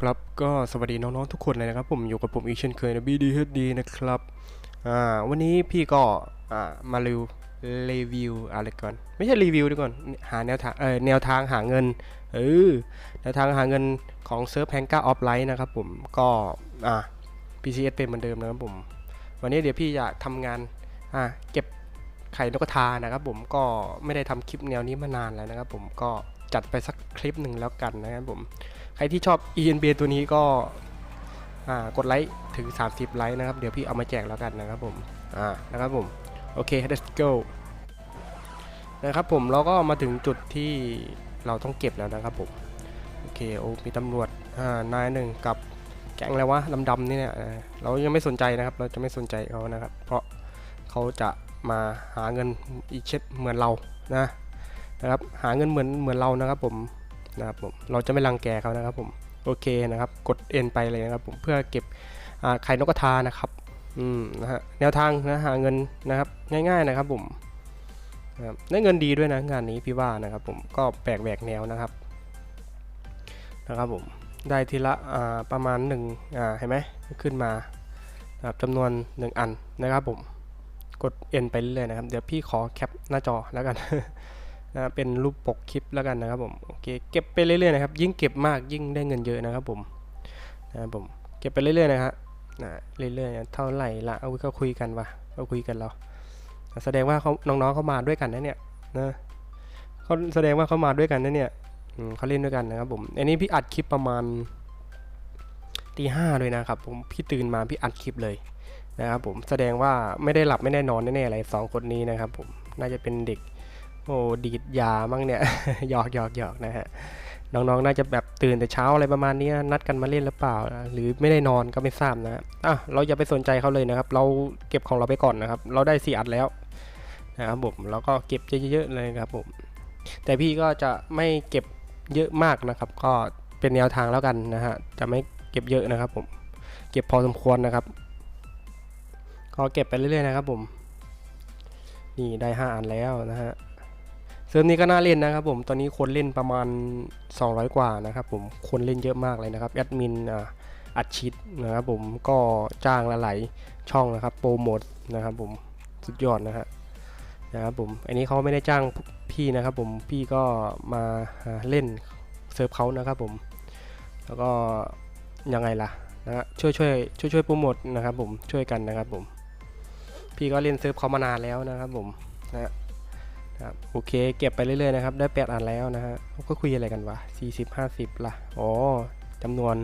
ครับก็สวัสดีน้องๆทุกคนเลยนะครับผมอยู่กับผมอีกเช่นเคยนะ BDHD นะครับอ่าวันนี้พี่ก็อ่ามารีวิวรีวิวอะไรก่อนไม่ใช่รีวิวดีก่อนหาแนวทางเออแนวทางหาเงินเออแนวทางหาเงินของเซิร์ฟแฮงก้าออฟไลน์นะครับผมก็อ่า PCS เป็นเหมือนเดิมนะครับผม วันนี้เดี๋ยวพี่จะทำงานอ่าเก็บไข่นกกระทานะครับผมก็ไม่ได้ทำคลิปแนวนี้มานานแล้วนะครับผมก็ จัดไปสักคลิปหนึ่งแล้วกันนะครับผม ใครที่ชอบ ENB ตัวนี้ก็กดไลค์ถึง 30 ไลค์นะครับ เดี๋ยวพี่เอามาแจกแล้วกันนะครับผม อ่า นะครับผม โอเค let's go นะครับผม เราก็มาถึงจุดที่เราต้องเก็บแล้วนะครับผม โอเค โอ้ มีตำรวจ อ่า นายหนึ่งกับแก๊งอะไรวะดำๆนี่เนี่ย เรายังไม่สนใจนะครับ เราจะไม่สนใจเขานะครับ เพราะเขาจะมาหาเงินอีกเช่นเหมือนเรา นะ นะครับหาเงินเหมือนเหมือนเรานะครับผมนะครับผมเราจะไม่รังแกเขานะครับผมโอเคนะครับกด N ไปเลยนะครับผมเพื่อเก็บไข่นกกระทานะครับอืมนะฮะแนวทางนะหาเงินนะครับง่ายๆนะครับผมนะได้เงินดีด้วยนะงานนี้พี่ว่านะครับผมก็แปลกแหวกแนวนะครับนะครับผมได้ทีละอ่าประมาณ1อ่าเห็นไหมขึ้นมานะครับจำนวน 1 อันนะครับผมกด N ไปเรื่อยๆนะครับ เดี๋ยวพี่ขอแคปหน้าจอแล้วกัน นะเป็นรูปปกคลิปแล้วกันนะครับผมโอเคเก็บไปเรื่อยๆนะครับยิ่งเก็บมากยิ่งได้เงินเยอะนะครับผมนะครับผมเก็บไปเรื่อยๆนะครับนะเรื่อยๆเท่าไหร่ละเอาก็คุยกันวะก็คุยกันเราแสดงว่าเขาน้องๆเขามาด้วยกันนะเนี่ยนะเขาแสดงว่าเขามาด้วยกันนะเนี่ยอืมเขาเล่นด้วยกันนะครับผมอันนี้พี่อัดคลิปประมาณตีห้าเลยนะครับผมพี่ตื่นมาพี่อัดคลิปเลยนะครับผมแสดงว่าไม่ได้หลับไม่ได้นอนแน่ๆอะไรสองคนนี้นะครับผมน่าจะเป็นเด็ก โอ้ดีดยามั้งเนี่ยหยอกหยอกหยอกนะฮะน้องๆ น่าจะแบบตื่นแต่เช้าอะไรประมาณนี้นัดกันมาเล่นหรือเปล่า หรือไม่ได้นอนก็ไม่ทราบนะฮะอะเราอย่าไปสนใจเขาเลยนะครับ เราเก็บของเราไปก่อนนะครับ เราได้สี่อัดแล้วนะครับผมเราก็เก็บเยอะๆเลยครับผมแต่พี่ก็จะไม่เก็บเยอะมากนะครับ ก็เป็นแนวทางแล้วกันนะฮะจะไม่เก็บเยอะนะครับ ผม เก็บพอสมควรนะครับ ก็เก็บไปเรื่อยๆนะครับผมนี่ได้ห้าอันแล้วนะฮะ ซิร์ฟนี้ก็น่าเล่นนะครับผมตอนนี้คนเล่นประมาณ 200 กว่านะครับผมคนเล่นเยอะมากเลยนะครับแอดมินอัดชิดนะครับผมก็จ้างหลายช่องนะครับโปรโมทนะครับผมสุดยอดนะฮะนะครับผมอันนี้เขาไม่ได้จ้างพี่นะครับผมพี่ก็มาอ่าเล่นเซิร์ฟเขานะครับผมแล้วก็ยังไงล่ะนะฮะช่วยช่วยช่วยช่วยโปรโมทนะครับผมช่วยกันนะครับผมพี่ก็เล่นเซิร์ฟเขามานานแล้วนะครับผมนะฮะ ครับโอเค เก็บไปเรื่อยๆนะครับ ได้แปดอันแล้วนะฮะก็คุยอะไรกันวะ 40 50 ล่ะ อ๋อจำนวน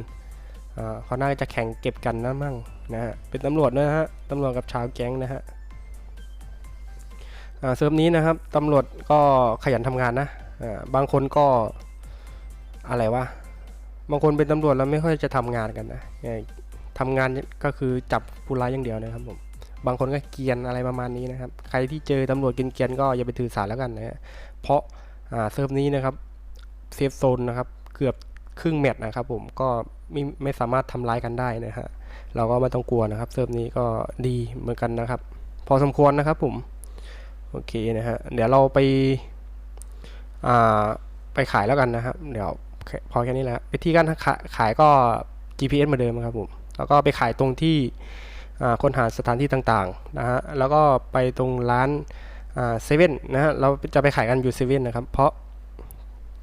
อ่าเขาน่าจะแข่งเก็บกันนะมั่งนะฮะ เป็นตำรวจด้วยนะฮะ ตำรวจกับชาวแก๊งนะฮะอ่าเซิร์ฟนี้นะครับ ตำรวจก็ขยันทำงานนะอ่าบางคนก็อะไรวะ บางคนเป็นตำรวจแล้วไม่ค่อยจะทำงานกันนะทำงานก็คือจับผู้ร้ายอย่างเดียวนะครับผม บางคนก็เกียนอะไรประมาณนี้นะครับ ใครที่เจอตำรวจเกียนๆก็อย่าไปถือสาแล้วกันนะฮะเพราะาเซิร์ฟนี้นะครับเซฟโซนนะครับเกือบครึ่งแมตช์นะครับผมก็ไม่ไม่สามารถทำร้ายกันได้นะฮะเราก็ไม่ต้องกลัวนะครับเซิร์ฟนี้ก็ดีเหมือนกันนะครับ พอสมควรนะครับผมโอเคนะฮะเดี๋ยวเราไปอ่าไปขายแล้วกันนะครับ เดี๋ยวพอแค่นี้แหละวิธีการขายก็ GPS เหมือนเดิมครับผมแล้วก็ไปขายตรงที่ ค้นหาสถานที่ต่างๆนะฮะแล้วก็ไปตรงร้านเซเว่นนะฮะเราจะไปขายกันอยู่เซเว่นนะครับ เพราะ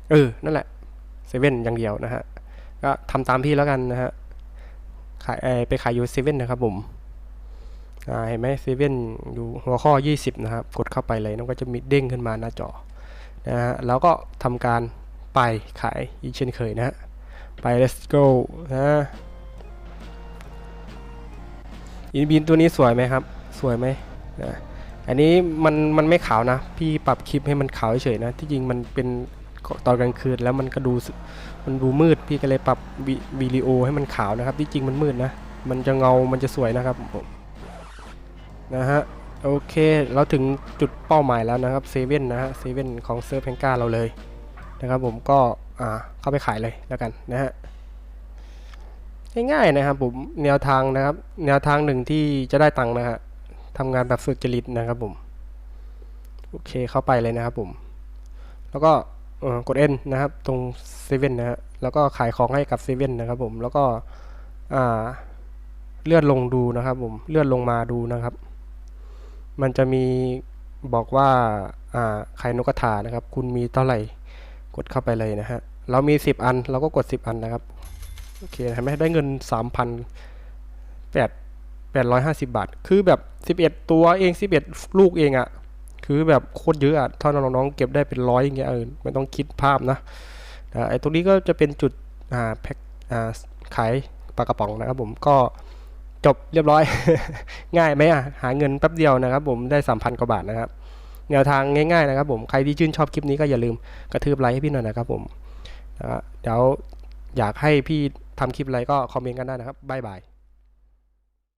เออนั่นแหละเซเว่นอย่างเดียวนะฮะก็ทำตามพี่แล้วกันนะฮะขายไปขายอยู่เซเว่นนะครับผมเห็นไหมเซเว่นอยู่หัวข้อ 20 นะครับ กดเข้าไปเลยมันก็จะมีเด้งขึ้นมาหน้าจอนะฮะแล้วก็ทำการไปขายอีกเช่นเคยนะฮะไป let's go นะ อินบินตัวนี้สวยไหมครับ สวยไหมนะอันนี้มันมันไม่ขาวนะ พี่ปรับคลิปให้มันขาวเฉยนะ ที่จริงมันเป็นตอนกลางคืนแล้วมันก็ดูมันดูมืด พี่ก็เลยปรับวิวิดีโอให้มันขาวนะครับ ที่จริงมันมืดนะ มันจะเงา มันจะสวยนะครับผมนะฮะโอเค เราถึงจุดเป้าหมายแล้วนะครับเซเว่นนะฮะเซเว่นของเซิร์ฟแพงก้าเราเลยนะครับผมก็อ่าเข้าไปขายเลยแล้วกันนะฮะ ง่ายๆนะครับผมแนวทางนะครับ แนวทางหนึ่งที่จะได้ตังค์นะฮะทำงานแบบสุดจริตนะครับผมโอเคเข้าไปเลยนะครับผม แล้วก็เอ่อกด N นะครับ ตรงเซเว่นนะฮะแล้วก็ขายของให้กับเซเว่นนะครับผมแล้วก็เลื่อนลงดูนะครับผมเลื่อนลงมาดูนะครับ มันจะมีบอกว่าขายนกกระทานะครับ คุณมีเท่าไหร่กดเข้าไปเลยนะฮะเรามี 10 อันเราก็กด 10 อันนะครับ โอเคเห็นไหมได้เงิน 3,000 8 850 บาท คือแบบ 11 ตัวเอง 11 ลูกเองอะ่ะ คือแบบโคตรเยอะอะ่ะถ้าน้องๆเก็บได้เป็นร้อยอย่างเงี้ยเออไม่ต้องคิดภาพนะไอ้ตรงนี้ก็จะเป็นจุดอ่าแพ็คอ่าขายปลากระป๋องนะครับผมก็จบเรียบร้อย ง่ายไหมอะหาเงินแป๊บเดียวนะครับผมได้ 3,000 กว่าบาทนะครับแนวทางง่ายๆนะครับผมใครที่ชื่นชอบคลิปนี้ก็อย่าลืมกระทืบไลค์ให้พี่หน่อยนะครับผมเดี๋ยว อยากให้พี่ทำคลิปอะไรก็คอมเมนต์กันได้นะครับบ๊ายบาย